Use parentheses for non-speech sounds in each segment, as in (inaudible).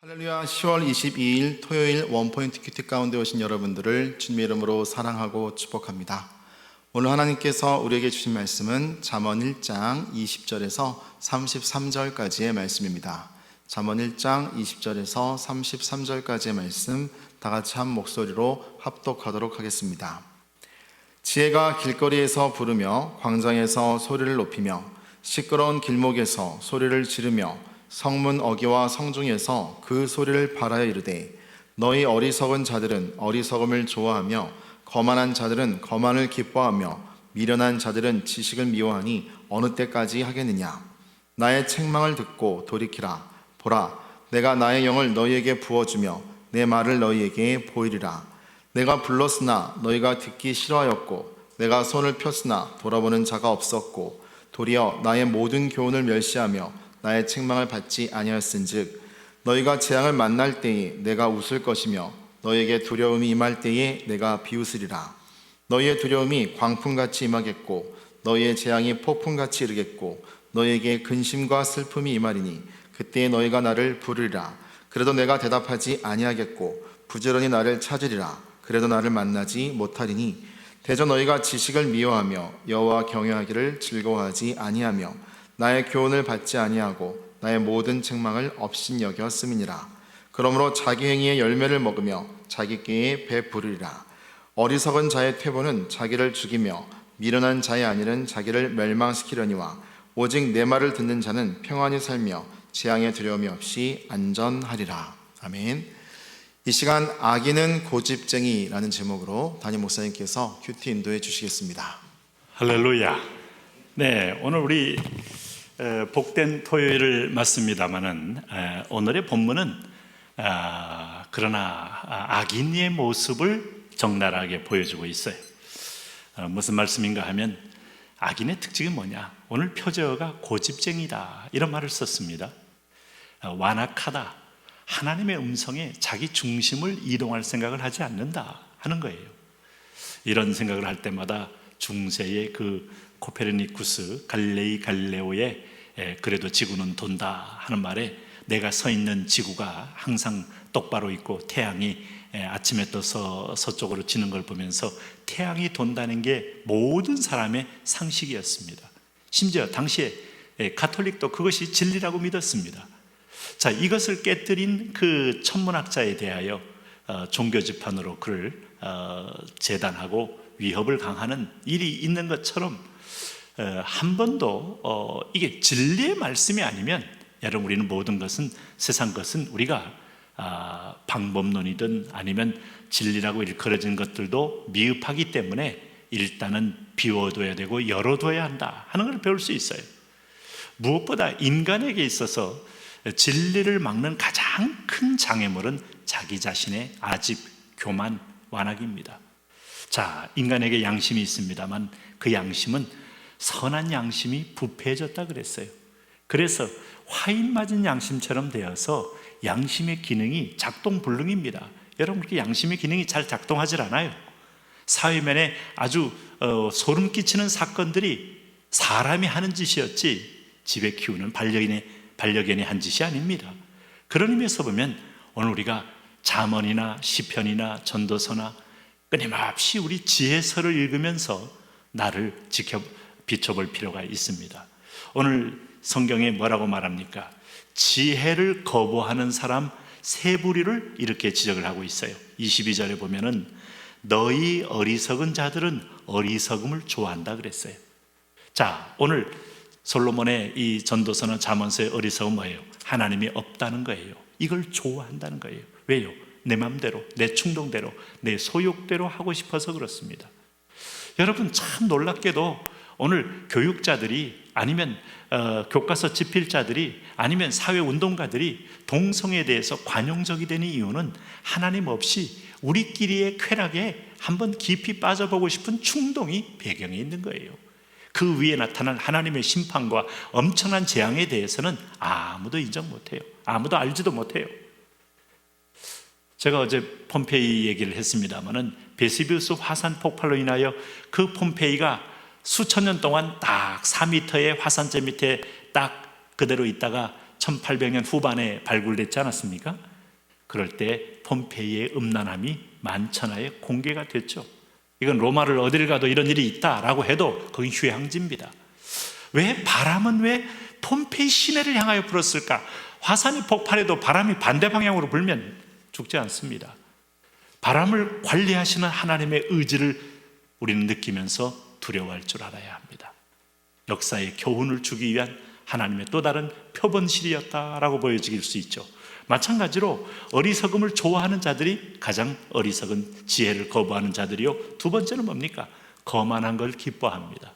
할렐루야 10월 22일 토요일 원포인트 큐티 가운데 오신 여러분들을 주님의 이름으로 사랑하고 축복합니다. 오늘 하나님께서 우리에게 주신 말씀은 잠언 1장 20절에서 33절까지의 말씀입니다. 잠언 1장 20절에서 33절까지의 말씀 다 같이 한 목소리로 합독하도록 하겠습니다. 지혜가 길거리에서 부르며 광장에서 소리를 높이며 시끄러운 길목에서 소리를 지르며 성문 어귀와 성중에서 그 소리를 바라여 이르되 너희 어리석은 자들은 어리석음을 좋아하며 거만한 자들은 거만을 기뻐하며 미련한 자들은 지식을 미워하니 어느 때까지 하겠느냐? 나의 책망을 듣고 돌이키라. 보라 내가 나의 영을 너희에게 부어주며 내 말을 너희에게 보이리라. 내가 불렀으나 너희가 듣기 싫어하였고 내가 손을 폈으나 돌아보는 자가 없었고 도리어 나의 모든 교훈을 멸시하며 나의 책망을 받지 아니하였은즉 너희가 재앙을 만날 때에 내가 웃을 것이며 너희에게 두려움이 임할 때에 내가 비웃으리라. 너희의 두려움이 광풍같이 임하겠고 너희의 재앙이 폭풍같이 이르겠고 너희에게 근심과 슬픔이 임하리니 그때에 너희가 나를 부르리라. 그래도 내가 대답하지 아니하겠고 부지런히 나를 찾으리라. 그래도 나를 만나지 못하리니 대저 너희가 지식을 미워하며 여호와 경외하기를 즐거워하지 아니하며 나의 교훈을 받지 아니하고 나의 모든 책망을 업신 여겼음이니라 그러므로 자기 행위의 열매를 먹으며 자기 꾀에 배부르리라 어리석은 자의 퇴보는 자기를 죽이며 미련한 자의 안일은 자기를 멸망시키려니와 오직 내 말을 듣는 자는 평안히 살며 재앙의 두려움이 없이 안전하리라 아멘 이 시간 아기는 고집쟁이라는 제목으로 담임 목사님께서 큐티 인도해 주시겠습니다. 할렐루야. 네, 오늘 우리 에, 복된 토요일을 맞습니다만은 에, 오늘의 본문은 아, 그러나 아, 악인의 모습을 적나라하게 보여주고 있어요. 어, 무슨 말씀인가 하면 악인의 특징이 뭐냐? 오늘 표제어가 고집쟁이다 이런 말을 썼습니다. 어, 완악하다. 하나님의 음성에 자기 중심을 이동할 생각을 하지 않는다 하는 거예요. 이런 생각을 할 때마다 중세의 그 코페르니쿠스 갈레이 갈레오의 에, 그래도 지구는 돈다 하는 말에 내가 서 있는 지구가 항상 똑바로 있고 태양이 에, 아침에 떠서 서쪽으로 지는 걸 보면서 태양이 돈다는 게 모든 사람의 상식이었습니다. 심지어 당시에 에, 가톨릭도 그것이 진리라고 믿었습니다. 자, 이것을 깨뜨린 그 천문학자에 대하여 어, 종교 집단으로 그를 어, 재단하고 위협을 강하는 일이 있는 것처럼 어, 한 번도 어, 이게 진리의 말씀이 아니면 여러분 우리는 모든 것은 세상 것은 우리가 아, 방법론이든 아니면 진리라고 일컬어진 것들도 미흡하기 때문에 일단은 비워둬야 되고 열어둬야 한다 하는 걸 배울 수 있어요. 무엇보다 인간에게 있어서 진리를 막는 가장 큰 장애물은 자기 자신의 아집, 교만, 완악입니다. 자, 인간에게 양심이 있습니다만 그 양심은 선한 양심이 부패해졌다 그랬어요. 그래서 화인 맞은 양심처럼 되어서 양심의 기능이 작동 불능입니다. 여러분 그렇게 양심의 기능이 잘 작동하질 않아요. 사회면에 아주 어, 소름 끼치는 사건들이 사람이 하는 짓이었지 집에 키우는 반려인의 반려견이 한 짓이 아닙니다. 그런 의미에서 보면 오늘 우리가 잠언이나 시편이나 전도서나 끊임없이 우리 지혜서를 읽으면서 나를 지켜 비춰볼 필요가 있습니다. 오늘 성경에 뭐라고 말합니까? 지혜를 거부하는 사람 세 부류를 이렇게 지적을 하고 있어요. 22절에 보면은 너희 어리석은 자들은 어리석음을 좋아한다 그랬어요. 자, 오늘 솔로몬의 이 전도서나 잠언서의 어리석은 뭐예요? 하나님이 없다는 거예요. 이걸 좋아한다는 거예요. 왜요? 내 마음대로, 내 충동대로, 내 소욕대로 하고 싶어서 그렇습니다. 여러분 참 놀랍게도 오늘 교육자들이 아니면 어, 교과서 집필자들이 아니면 사회 운동가들이 동성에 대해서 관용적이 되는 이유는 하나님 없이 우리끼리의 쾌락에 한번 깊이 빠져보고 싶은 충동이 배경에 있는 거예요. 그 위에 나타난 하나님의 심판과 엄청난 재앙에 대해서는 아무도 인정 못해요. 아무도 알지도 못해요. 제가 어제 폼페이 얘기를 했습니다만은 베시비우스 화산 폭발로 인하여 그 폼페이가 수천 년 동안 딱 4미터의 화산재 밑에 딱 그대로 있다가 1800년 후반에 발굴됐지 않았습니까? 그럴 때 폼페이의 음란함이 만천하에 공개가 됐죠. 이건 로마를 어딜 가도 이런 일이 있다라고 해도 그건 휴양지입니다. 왜 바람은 왜 폼페이 시내를 향하여 불었을까? 화산이 폭발해도 바람이 반대 방향으로 불면 죽지 않습니다. 바람을 관리하시는 하나님의 의지를 우리는 느끼면서 두려워할 줄 알아야 합니다. 역사의 교훈을 주기 위한 하나님의 또 다른 표본실이었다라고 보여질 수 있죠. 마찬가지로 어리석음을 좋아하는 자들이 가장 어리석은 지혜를 거부하는 자들이요. 두 번째는 뭡니까? 거만한 걸 기뻐합니다.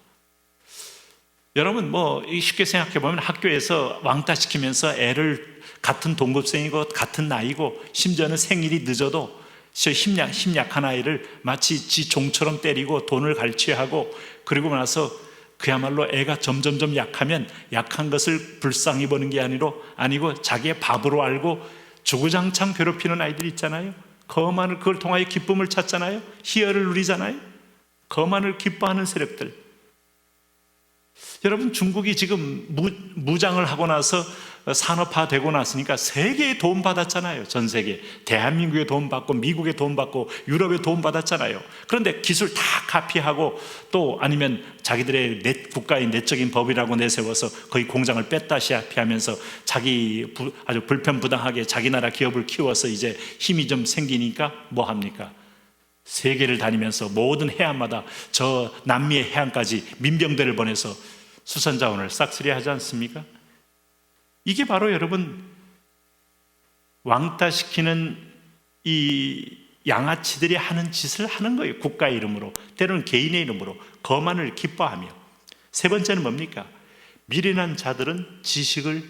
여러분 뭐 쉽게 생각해 보면 학교에서 왕따 시키면서 애를 같은 동급생이고 같은 나이고 심지어는 생일이 늦어도 저 힘약 힘약한 아이를 마치 지 종처럼 때리고 돈을 갈취하고 그리고 나서 그야말로 애가 점점점 약하면 약한 것을 불쌍히 보는 게 아니로 아니고 자기의 밥으로 알고 주구장창 괴롭히는 아이들 있잖아요. 거만을 그걸 통하여 기쁨을 찾잖아요. 희열을 누리잖아요. 거만을 기뻐하는 세력들. 여러분 중국이 지금 무, 무장을 하고 나서 산업화되고 났으니까 세계에 도움 받았잖아요. 전 세계 대한민국에 도움 받고 미국에 도움 받고 유럽에 도움 받았잖아요. 그런데 기술 다 카피하고 또 아니면 자기들의 내, 국가의 내적인 법이라고 내세워서 거의 공장을 뺐다시피 하면서 자기 부, 아주 불편부당하게 자기 나라 기업을 키워서 이제 힘이 좀 생기니까 뭐 합니까? 세계를 다니면서 모든 해안마다 저 남미의 해안까지 민병대를 보내서 수산자원을 싹쓸이 하지 않습니까? 이게 바로 여러분 왕따시키는 이 양아치들이 하는 짓을 하는 거예요. 국가 이름으로 때로는 개인의 이름으로 거만을 기뻐하며 세 번째는 뭡니까? 미련한 자들은 지식을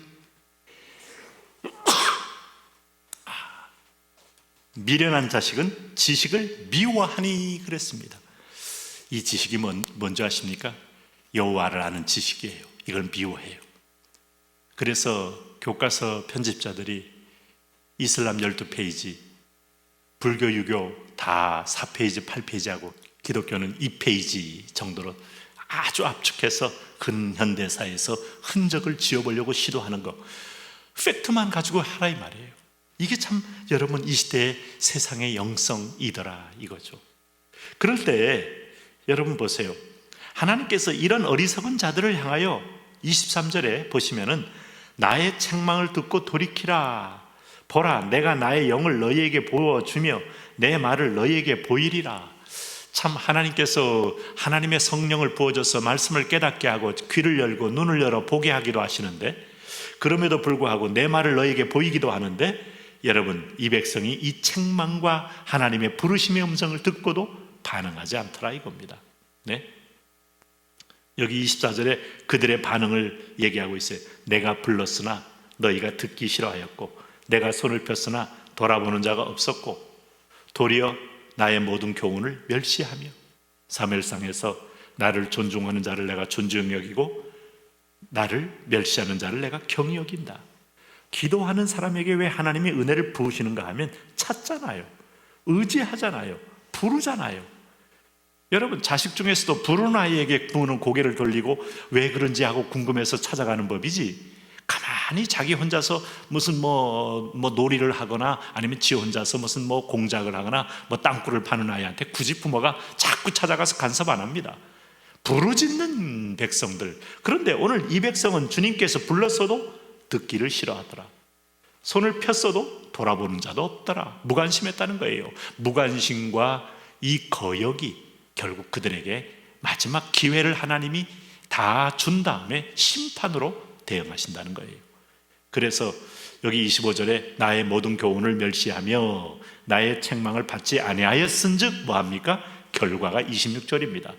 (coughs) 미련한 자식은 지식을 미워하니 그랬습니다. 이 지식이 뭔, 뭔지 아십니까? 여호와를 아는 지식이에요. 이걸 미워해요. 그래서 교과서 편집자들이 이슬람 12페이지, 불교, 유교 다 4페이지, 8페이지하고 기독교는 2페이지 정도로 아주 압축해서 근현대사에서 흔적을 지워보려고 시도하는 거. 팩트만 가지고 하라 이 말이에요. 이게 참 여러분 이 시대의 세상의 영성이더라 이거죠. 그럴 때 여러분 보세요. 하나님께서 이런 어리석은 자들을 향하여 23절에 보시면은 나의 책망을 듣고 돌이키라. 보라, 내가 나의 영을 너희에게 보여주며 내 말을 너희에게 보이리라. 참 하나님께서 하나님의 성령을 부어줘서 말씀을 깨닫게 하고 귀를 열고 눈을 열어 보게 하기도 하시는데 그럼에도 불구하고 내 말을 너희에게 보이기도 하는데 여러분 이 백성이 이 책망과 하나님의 부르심의 음성을 듣고도 반응하지 않더라 이겁니다. 네? 여기 24절에 그들의 반응을 얘기하고 있어요. 내가 불렀으나 너희가 듣기 싫어하였고 내가 손을 폈으나 돌아보는 자가 없었고 도리어 나의 모든 교훈을 멸시하며 사멜상에서 나를 존중하는 자를 내가 존중 여기고 나를 멸시하는 자를 내가 경히 여긴다. 기도하는 사람에게 왜 하나님이 은혜를 부으시는가 하면 찾잖아요. 의지하잖아요. 부르잖아요. 여러분 자식 중에서도 부르는 아이에게 부모는 고개를 돌리고 왜 그런지 하고 궁금해서 찾아가는 법이지. 가만히 자기 혼자서 무슨 뭐, 뭐 놀이를 하거나 아니면 지 혼자서 무슨 뭐 공작을 하거나 뭐 땅굴을 파는 아이한테 굳이 부모가 자꾸 찾아가서 간섭 안 합니다. 부르짖는 백성들. 그런데 오늘 이 백성은 주님께서 불렀어도 듣기를 싫어하더라. 손을 폈어도 돌아보는 자도 없더라. 무관심했다는 거예요. 무관심과 이 거역이 결국 그들에게 마지막 기회를 하나님이 다 준 다음에 심판으로 대응하신다는 거예요. 그래서 여기 25절에 나의 모든 교훈을 멸시하며 나의 책망을 받지 아니하였은즉 뭐합니까? 결과가 26절입니다.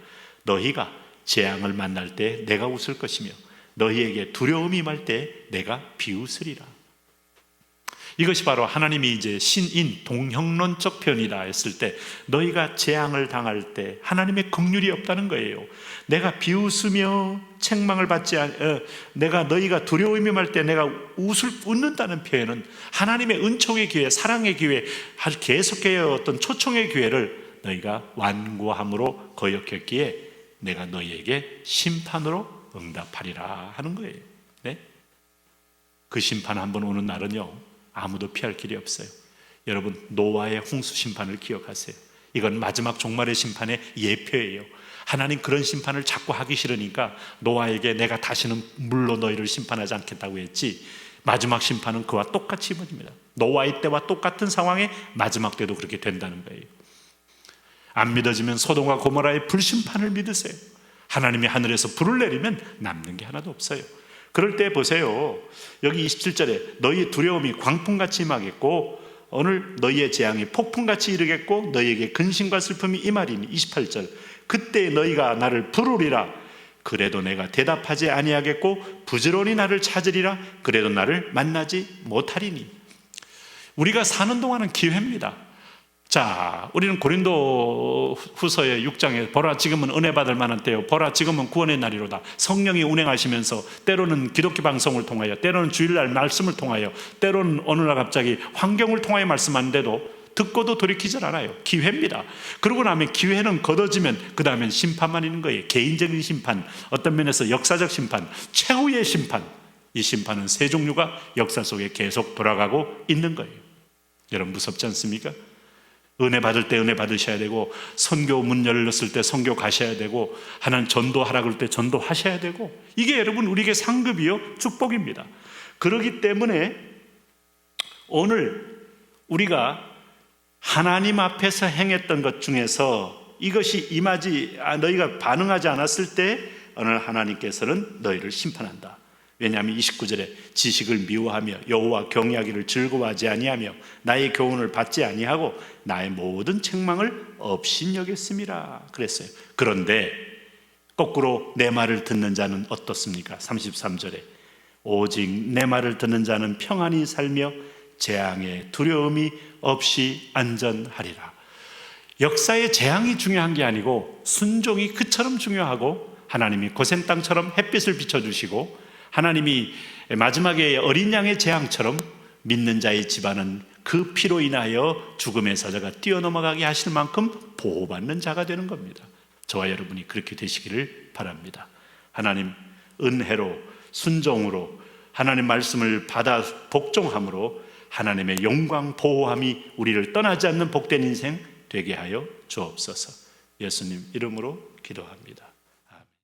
너희가 재앙을 만날 때 내가 웃을 것이며 너희에게 두려움이 임할 때 내가 비웃으리라. 이것이 바로 하나님이 이제 신인 동형론적 편이다 했을 때 너희가 재앙을 당할 때 하나님의 긍휼이 없다는 거예요. 내가 비웃으며 책망을 받지 않, 어, 내가 너희가 두려움이 임할 때 내가 웃을 웃는다는 표현은 하나님의 은총의 기회, 사랑의 기회, 계속해요 어떤 초청의 기회를 너희가 완고함으로 거역했기에 내가 너희에게 심판으로 응답하리라 하는 거예요. 네? 그 심판 한번 오는 날은요 아무도 피할 길이 없어요. 여러분 노아의 홍수 심판을 기억하세요. 이건 마지막 종말의 심판의 예표예요. 하나님 그런 심판을 자꾸 하기 싫으니까 노아에게 내가 다시는 물로 너희를 심판하지 않겠다고 했지. 마지막 심판은 그와 똑같이 이루어집니다. 노아의 때와 똑같은 상황에 마지막 때도 그렇게 된다는 거예요. 안 믿어지면 소돔과 고모라의 불심판을 믿으세요. 하나님이 하늘에서 불을 내리면 남는 게 하나도 없어요. 그럴 때 보세요. 여기 27절에 너희의 두려움이 광풍같이 임하겠고 오늘 너희의 재앙이 폭풍같이 이르겠고 너희에게 근심과 슬픔이 임하리니 28절 그때 너희가 나를 부르리라 그래도 내가 대답하지 아니하겠고 부지런히 나를 찾으리라 그래도 나를 만나지 못하리니 우리가 사는 동안은 기회입니다. 자, 우리는 고린도 후서의 6장에 보라 지금은 은혜 받을 만한 때요. 보라 지금은 구원의 날이로다. 성령이 운행하시면서 때로는 기독교 방송을 통하여 때로는 주일날 말씀을 통하여 때로는 어느 날 갑자기 환경을 통하여 말씀하는데도 듣고도 돌이키질 않아요. 기회입니다. 그러고 나면 기회는 걷어지면 그 다음엔 심판만 있는 거예요. 개인적인 심판, 어떤 면에서 역사적 심판, 최후의 심판. 이 심판은 세 종류가 역사 속에 계속 돌아가고 있는 거예요. 여러분 무섭지 않습니까? 은혜 받을 때 은혜 받으셔야 되고 선교 문 열렸을 때 선교 가셔야 되고 하나님 전도하라 그럴 때 전도하셔야 되고 이게 여러분 우리에게 상급이요 축복입니다. 그러기 때문에 오늘 우리가 하나님 앞에서 행했던 것 중에서 이것이 임하지 아, 너희가 반응하지 않았을 때 오늘 하나님께서는 너희를 심판한다. 왜냐하면 29절에 지식을 미워하며 여호와 경외하기를 즐거워하지 아니하며 나의 교훈을 받지 아니하고 나의 모든 책망을 업신여겼음이라 그랬어요. 그런데 거꾸로 내 말을 듣는 자는 어떻습니까? 33절에 오직 내 말을 듣는 자는 평안히 살며 재앙의 두려움이 없이 안전하리라. 역사의 재앙이 중요한 게 아니고 순종이 그처럼 중요하고 하나님이 고센 땅처럼 햇빛을 비춰주시고 하나님이 마지막에 어린 양의 재앙처럼 믿는 자의 집안은 그 피로 인하여 죽음의 사자가 뛰어넘어가게 하실 만큼 보호받는 자가 되는 겁니다. 저와 여러분이 그렇게 되시기를 바랍니다. 하나님 은혜로 순종으로 하나님 말씀을 받아 복종함으로 하나님의 영광 보호함이 우리를 떠나지 않는 복된 인생 되게 하여 주옵소서. 예수님 이름으로 기도합니다.